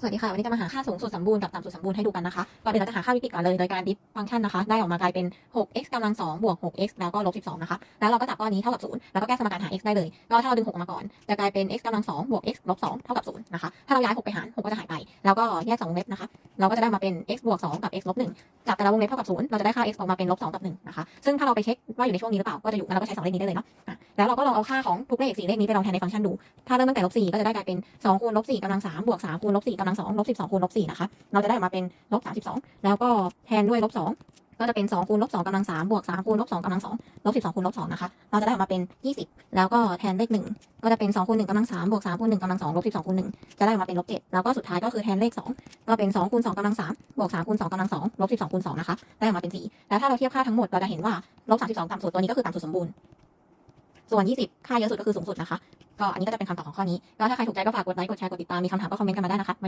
สวัสดีค่ะวันนี้จะมาหาค่าสูงสุดสมบูรณ์กับต่ำสุดสมบูรณ์ให้ดูกันนะคะก่อนอื่นเราจะหาค่าวิกฤตก่อนเลยโดยการดิฟฟังก์ชันนะคะ ได้ออกมากลายเป็น 6x กำลัง2บวก 6x แล้วก็ลบ12นะคะแล้วเราก็จับก้อนนี้เท่ากับ0แล้วก็แก้สมการหา x ได้เลย ก็ถ้าเราดึง6ออกมาก่อน จะกลายเป็น x กำลัง2บวก x ลบ2เท่ากับ0นะคะถ้าเราย้าย 6 ไปหาร 6 ก็จะหายไป แล้วก็แยก2วงเล็บนะคะ เราก็จะได้มาเป็น x บวก2กับ x ลบ1 จับแต่ละวงเล็บเท่ากับศูนย์เราจะได้ค่า x ออกมาเป็นลบสองกับหนึ่งนะคะ ซึ่งถ้าเราไปเช็คว่าอยู่ในช่วงนี้หรือเปล่า ก็จะอยู่เราก็ใช้สองเลขนี้ได้เลยเนาะะแล้วเราก็ลองเอาค่าของทุกเลขสี่เลขนี้ไปลองแทนในฟังก์ชันดู ถ้าเริ่มตั้งแต่ลบสี่ก็จะได้กลายเป็นสองคูณลบสี่กำลังสามบวกสามคูณลบสี่กำลังสองลบสิบสองคูณลบสี่นะคะ เราจะได้ออกมาเป็นลบสามสิบสองแล้วก็แทนด้วยลบสอง ก็จะเป็น2คูณลบ2กำลัง3บวก3คูณลบ2กำลัง2ลบ12คูณลบ2นะคะเราจะได้ออกมาเป็น 20 แล้วก็แทนเลข 1 ก็จะเป็น2คูณ1กำลัง3บวก3คูณ1กำลัง2ลบ12คูณ1จะได้ออกมาเป็นลบ7แล้วก็สุดท้ายก็คือแทนเลข 2 ก็เป็น2คูณ2กำลัง3บวก3คูณ2กำลัง2ลบ12คูณ2นะคะได้ออกมาเป็น 4 แล้วถ้าเราเทียบค่าทั้งหมดเราจะเห็นว่าลบ32ต่ำสุดตัวนี้ก็คือต่ำสุดสมบูรณ์ส่วน 20 ค่าเยอะสุดก็คือสูงสุดนะคะ ก็อันนี้ก็จะเป็นคำตอบของข้อนี้ ก็ถ้าใครถูกใจก็ฝากกดไลค์ กดแชร์ กดติดตาม มีคำถามก็คอมเมนต์กันมาได้นะคะวันนี้